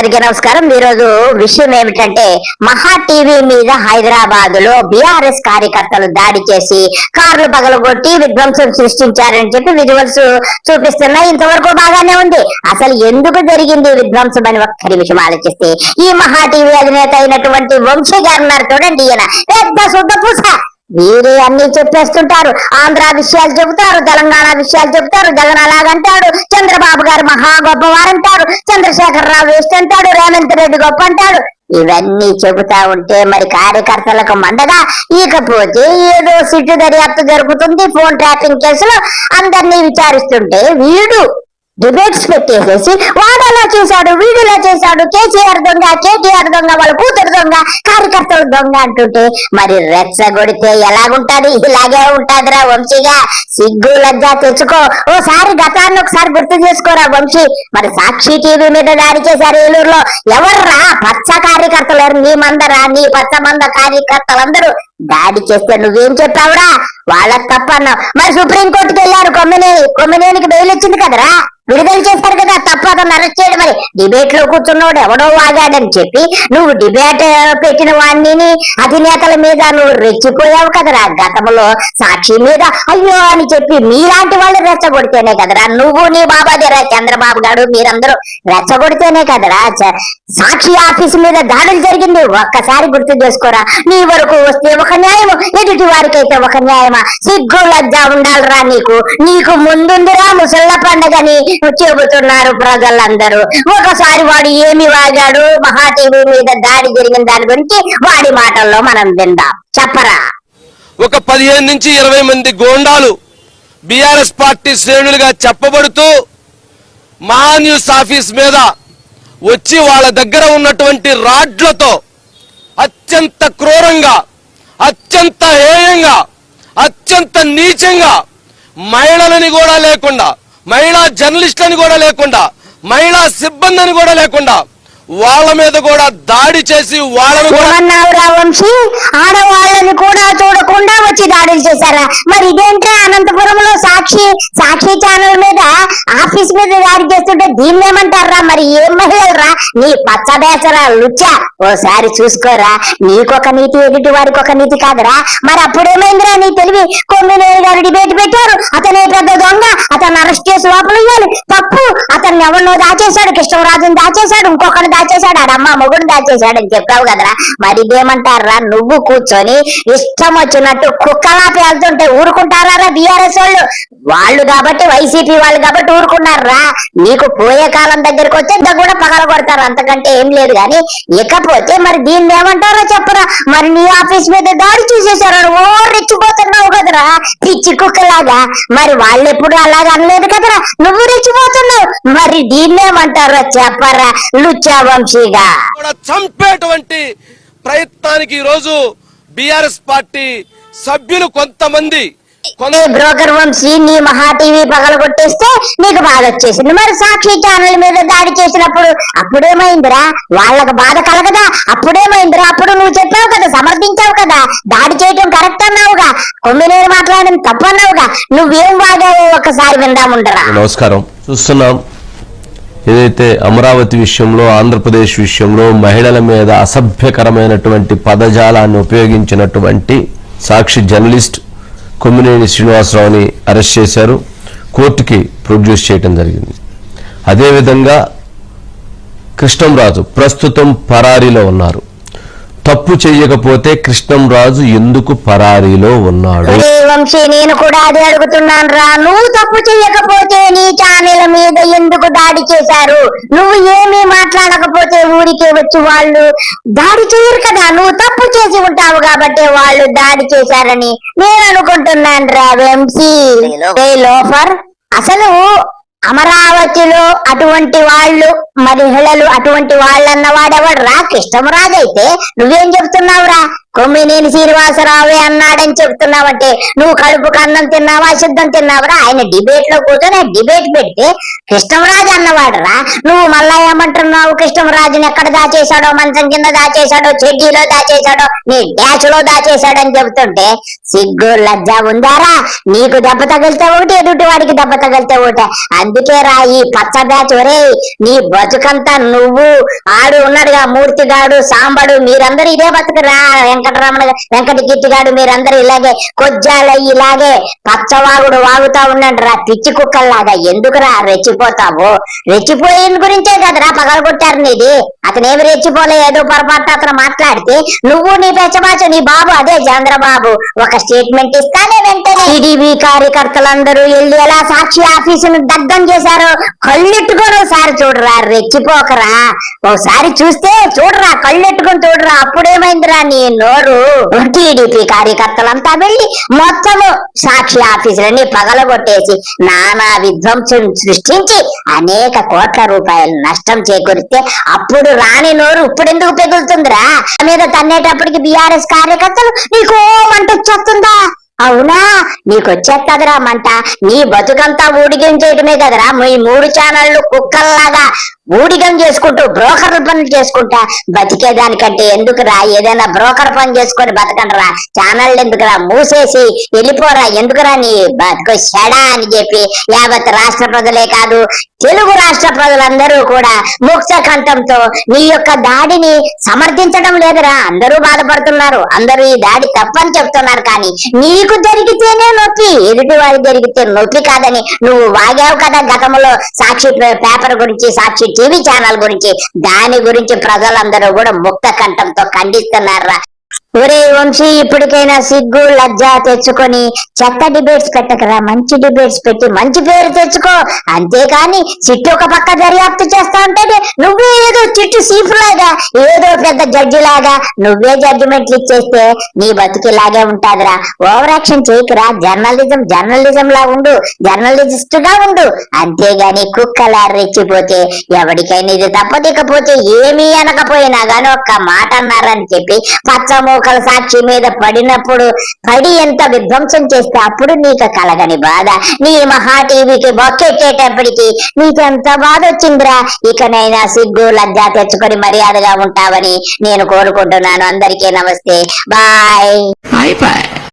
అందరికీ నమస్కారం. ఈ రోజు విషయం ఏమిటంటే మహా టీవీ మీద హైదరాబాద్లో బిఆర్ఎస్ కార్యకర్తలు దాడి చేసి కార్లు పగలగొట్టి విధ్వంసం సృష్టించారని చెప్పి విజువల్స్ చూపిస్తున్నాయి ఇంతవరకు బాగానే ఉంది. అసలు ఎందుకు జరిగింది విధ్వంసం అని ఒక్క నిమిషం ఆలోచిస్తే ఈ మహా టీవీ అధినేత అయినటువంటి వంశీ గారు ఉన్నారు చూడండి ఈయన. పెద్ద శుద్ధ పూస. వీరే అన్ని చెప్పేస్తుంటారు. ఆంధ్ర విషయాలు చెబుతారు తెలంగాణ విషయాలు చెబుతారు జగన్ అలాగంటాడు చంద్రబాబు గారు మహా గొప్పవారంటారు చంద్రశేఖరరావు వేస్ట్ అంటాడు రేవంత్ రెడ్డి గొప్ప అంటాడు. ఇవన్నీ చెబుతా ఉంటే మరి కార్యకర్తలకు మండగా ఇకపోతే ఏదో సిట్టు దర్యాప్తు జరుగుతుంది ఫోన్ ట్రాపింగ్ కేసులో అందరినీ విచారిస్తుంటే వీడు డిబేట్స్ పెట్టేసేసి వాడు అలా చేశాడు వీడు ఇలా చేశాడు కేసీఆర్ దొంగ కేటీఆర్ దొంగ వాళ్ళ కూతురు దొంగ కార్యకర్తలు దొంగ అంటుంటే మరి రెచ్చగొడితే ఎలాగుంటది? ఇలాగే ఉంటాదిరా వంశీగా. సిగ్గు లజ్జ తెచ్చుకో. ఓసారి గతాన్ని ఒకసారి గుర్తు చేసుకోరా వంశీ. మరి సాక్షి టీవీ మీద దాడి చేశారు ఏలూరులో. ఎవర్రా? పచ్చ కార్యకర్తలు నీ మందరా? నీ పచ్చ మంద కార్యకర్తలందరూ దాడి చేస్తే నువ్వేం చెప్పావురా? వాళ్ళకి తప్పన్నావు. మరి సుప్రీంకోర్టుకి వెళ్ళారు కొమ్మినేని. కొమ్మినేనికి బెయిల్ వచ్చింది కదరా? విడుదల చేశారు కదా? తప్ప అతను అరెస్ట్ చేయడం మరి డిబేట్లో కూర్చున్నవాడు ఎవడో వాగాడని చెప్పి నువ్వు డిబేట్ పెట్టిన వాడిని అధినేతల మీద నువ్వు రెచ్చిపోయావు కదరా? గతంలో సాక్షి మీద అయ్యో అని చెప్పి మీలాంటి వాళ్ళు రెచ్చగొడితేనే కదరా? నువ్వు నీ బాబాదేరా చంద్రబాబు గారు మీరందరూ రెచ్చగొడితేనే కదరా? చ- సాక్షి ఆఫీస్ మీద దాడులు జరిగింది. ఒక్కసారి గుర్తు చేసుకోరా. నీ వరకు వస్తే ఒక న్యాయము ఎదుటి వారికైతే ఒక న్యాయమా? సిగ్గు లజ్జ ఉండాలిరా నీకు. నీకు ముందుందిరా ముసళ్ళ పండగని. చెబుతున్నారు ప్రజలందరూ. ఒకసారి వాడు ఏమి వాగాడు? మహా టీవీ మీద దాడి జరిగిన దాని గురించి వాడి మాటల్లో మనం విందాం. చెప్పరా? ఒక పదిహేను నుంచి ఇరవై మంది గోండాలు బీఆర్ఎస్ పార్టీ శ్రేణులుగా చెప్పబడుతూ మహా న్యూస్ ఆఫీస్ మీద వచ్చి వాళ్ళ దగ్గర ఉన్నటువంటి రాడ్లతో అత్యంత క్రూరంగా అత్యంత హేయంగా అత్యంత నీచంగా మహిళలని కూడా లేకుండా మహిళా జర్నలిస్టులని కూడా లేకుండా మహిళా సిబ్బందిని కూడా లేకుండా వాళ్ళ మీద కూడా దాడి చేసి వాళ్ళని కూడా వంశీ? ఆడవాళ్ళని కూడా చూడకుండా వచ్చి దాడులు చేశారా? మరి ఇదేంటే అనంతపురంలో సాక్షి సాక్షి ఛానల్ మీద ఆఫీస్ మీద దాడి చేస్తుంటే దీన్ని ఏమంటారా? మరి ఏం మహిళలరా? నీ పచ్చబేసరా లుచ్చా. ఓసారి చూసుకోరా. నీకొక నీతి ఎదుటి వారికి ఒక నీతి కాదురా. మరి అప్పుడేమైందిరా నీ తెలివి? కొమ్మినేని గారు డిబేట్ పెట్టారు. అతనే పెద్ద దొంగ. అతను అరెస్ట్ చేసి లోపల ఇవ్వాలి తప్పు. అతన్ని ఎవరినో దాచేశాడు కృష్ణరాజుని దాచేశాడు ఇంకొకరిని దాచేశాడు ఆడమ్మ మొగుడు దాచేశాడు అని చెప్పావు కదరా. మరి ఇదేమంటారా నువ్వు కూర్చొని ఇష్టం వచ్చినట్టు కుక్కలా పేలుతుంటే ఊరుకుంటారా బీఆర్ఎస్ వాళ్ళు? వాళ్ళు కాబట్టి వైసీపీ వాళ్ళు కాబట్టి ఊరుకున్నారా నీకు పోయే కాలం దగ్గరకు వచ్చే ఇంత కూడా పగల కొడతారు అంతకంటే ఏం లేదు కానీ ఇకపోతే మరి దీన్ని ఏమంటారో చెప్పరా? మరి నీ ఆఫీస్ మీద దాడి చూసేశారు ఓ రెచ్చిపోతున్నావు కదరా. పిచ్చి కుక్కలాగా. మరి వాళ్ళు ఎప్పుడు అలాగా అనలేదు కదరా. నువ్వు రెచ్చిపోతున్నావు. మరి దీన్నేమంటారో చెప్పరా లుచ్చా వంశీగా. కూడా చంపేటువంటి ప్రయత్నానికి ఈరోజు బీఆర్ఎస్ పార్టీ సభ్యులు కొంతమంది బ్రోకర్ వంశీ నీ మహా టీవీ పగల కొట్టేస్తే నీకు బాధ వచ్చేసింది. మరి సాక్షి ఛానల్ మీద దాడి చేసినప్పుడు అప్పుడేమైందిరా? వాళ్ళకి బాధ కలగదా? అప్పుడేమైందిరా? అప్పుడు నువ్వు చెప్పావు కదా సమర్థించావు కదా దాడి చేయటం కరెక్ట్ అన్నావుగా. కొమ్మినేని మాట్లాడడం తప్పు అన్నావుగా నువ్వేం వాగావో ఒకసారి విందాముండరా నమస్కారం. చూస్తున్నాం. ఏదైతే అమరావతి విషయంలో ఆంధ్రప్రదేశ్ విషయంలో మహిళల మీద అసభ్యకరమైనటువంటి పదజాలాన్ని ఉపయోగించినటువంటి సాక్షి జర్నలిస్ట్ కొమ్మినేని శ్రీనివాసరావుని అరెస్ట్ చేశారు. కోర్టుకి ప్రొడ్యూస్ చేయడం జరిగింది. అదేవిధంగా కృష్ణంరాజు ప్రస్తుతం పరారీలో ఉన్నారు. తప్పు చేయకపోతే కృష్ణంరాజు ఎందుకు పరారీలో ఉన్నాడు? వంశీ నేను కూడా అదే అడుగుతున్నాను రా. నువ్వు తప్పు చేయకపోతే నీ ఛానల్ మీద ఎందుకు దాడి చేశారు? నువ్వు ఏమీ మాట్లాడకపోతే ఊరికే వచ్చి వాళ్ళు దాడి చేయరు కదా. నువ్వు తప్పు చేసి ఉంటావు కాబట్టి వాళ్ళు దాడి చేశారని నేను అనుకుంటున్నాను రా వంశీ. లోఫర్ అసలు అమరావతిలో అటువంటి వాళ్ళు మహిళలు అటువంటి వాళ్ళన్న వాడెవడు రా కృష్ణమరాజు అయితే నువ్వేం చెప్తున్నావురా? కొమ్మినేని శ్రీనివాసరావే అన్నాడని చెప్తున్నావంటే నువ్వు కడుపుకు అన్నం తిన్నావా సిద్ధం తిన్నావరా? ఆయన డిబేట్లో కూర్చొని డిబేట్ పెడితే కృష్ణరాజు అన్నవాడురా నువ్వు మళ్ళా ఏమంటున్నావు? కృష్ణరాజుని ఎక్కడ దాచేశాడో మంచం కింద దాచేశాడో చెడ్డీలో దాచేశాడో నీ డాష్లో దాచేశాడని చెబుతుంటే సిగ్గు లజ్జ ఉందారా? నీకు దెబ్బ తగిలితే ఒకటి ఎదుటి వాడికి దెబ్బ తగిలితే ఒకటి. అందుకే రా ఈ పచ్చ బ్యాచ్ ఒరే నీ బతుకంతా నువ్వు. ఆడు ఉన్నాడుగా మూర్తిగాడు సాంబడు మీరందరూ ఇదే బతుకురా వెంకటరమణ వెంకట కీర్తిగాడు మీరందరూ ఇలాగే కొజ్జాల ఇలాగే పచ్చవాగుడు వాగుతా ఉన్నాడు రా పిచ్చి కుక్కల్లాగా. ఎందుకురా రెచ్చిపోతావు? రెచ్చిపోయిన గురించే కదరా పగలగొట్టారు నీది. అతనేమి రెచ్చిపోలే ఏదో పొరపాటు అతను మాట్లాడితే నువ్వు నీ పెచ్చబాచు నీ బాబు అదే చంద్రబాబు. ఒక స్టేట్మెంట్ ఇస్తానే వెంటనే. టీడీపీ కార్యకర్తలందరూ వెళ్ళి ఎలా సాక్షి ఆఫీసును దగ్ధం చేశారు కళ్ళెట్టుకొని ఒకసారి చూడరా రెచ్చిపోకరా. ఒకసారి చూస్తే చూడరా కళ్ళెట్టుకొని చూడరా. అప్పుడేమైందిరా నేను? నోరు టీడీపీ కార్యకర్తలంతా వెళ్ళి మొత్తము సాక్షి ఆఫీసులన్నీ పగలగొట్టేసి నానా విధ్వంసం సృష్టించి అనేక కోట్ల రూపాయలు నష్టం చేకూరిస్తే అప్పుడు రాని నోరు ఇప్పుడు ఎందుకు పెగులుతుందిరా మీద తన్నేటప్పటికి బీఆర్ఎస్ కార్యకర్తలు నీకు మంట వచ్చేస్తుందా? అవునా? నీకు మంట. నీ బతుకంతా ఊడిగించేయటమే కదరా. మీ మూడు ఛానళ్ళు కుక్కల్లాగా ఊడిగం చేసుకుంటూ బ్రోకర్ల పనులు చేసుకుంటా బతికేదానికంటే ఎందుకురా? ఏదైనా బ్రోకర్ పని చేసుకొని బతకండిరా. ఛానల్ ఎందుకురా? మూసేసి వెళ్ళిపోరా. ఎందుకురా నీ బతుకు షడా అని చెప్పి యావత్ రాష్ట్ర ప్రజలే కాదు తెలుగు రాష్ట్ర ప్రజలందరూ కూడా ముక్త కంఠంతో నీ యొక్క దాడిని సమర్థించడం లేదురా. అందరూ బాధపడుతున్నారు. అందరూ ఈ దాడి తప్పని చెప్తున్నారు కానీ నీకు జరిగితేనే నొప్పి. ఎదుటి వారికి జరిగితే నొప్పి కాదని నువ్వు వాగావు కదా గతంలో సాక్షి పేపర్ గురించి సాక్షి టీవీ ఛానల్ గురించి దాని గురించి ప్రజలందరూ కూడా ముక్త కంఠంతో ఖండిస్తున్నారా? ఒరే వంశీ ఇప్పటికైనా సిగ్గు లజ్జ తెచ్చుకొని చెత్త డిబేట్స్ పెట్టకరా మంచి డిబేట్స్ పెట్టి మంచి పేరు తెచ్చుకో. అంతేకాని చిట్టు ఒక పక్క దర్యాప్తు చేస్తా ఉంటే నువ్వే ఏదో చిట్టు సీఫ్ లాగా ఏదో పెద్ద జడ్జి లాగా నువ్వే జడ్జిమెంట్లు ఇచ్చేస్తే నీ బతికిలాగే ఉంటాదిరా. ఓవర్ యాక్షన్ చేయకురా జర్నలిజం జర్నలిజం లా ఉండు జర్నలిస్ట్గా ఉండు. అంతేగాని కుక్కలా రెచ్చిపోతే ఎవరికైనా ఇది తప్పదికపోతే ఏమీ అనకపోయినా గాని ఒక్క మాట అన్నారని చెప్పి పచ్చము ఒకళ్ళ సాక్షి మీద పడినప్పుడు పడి ఎంత విధ్వంసం చేస్తే అప్పుడు నీకు కలగని బాధ. నీ మహా టీవీకి బొక్కెట్టేటప్పటికి నీకెంత బాధ వచ్చిందిరా? ఇకనైనా సిగ్గు లజ్జ తెచ్చుకొని మర్యాదగా ఉంటావని నేను కోరుకుంటున్నాను. అందరికీ నమస్తే. Bye bye.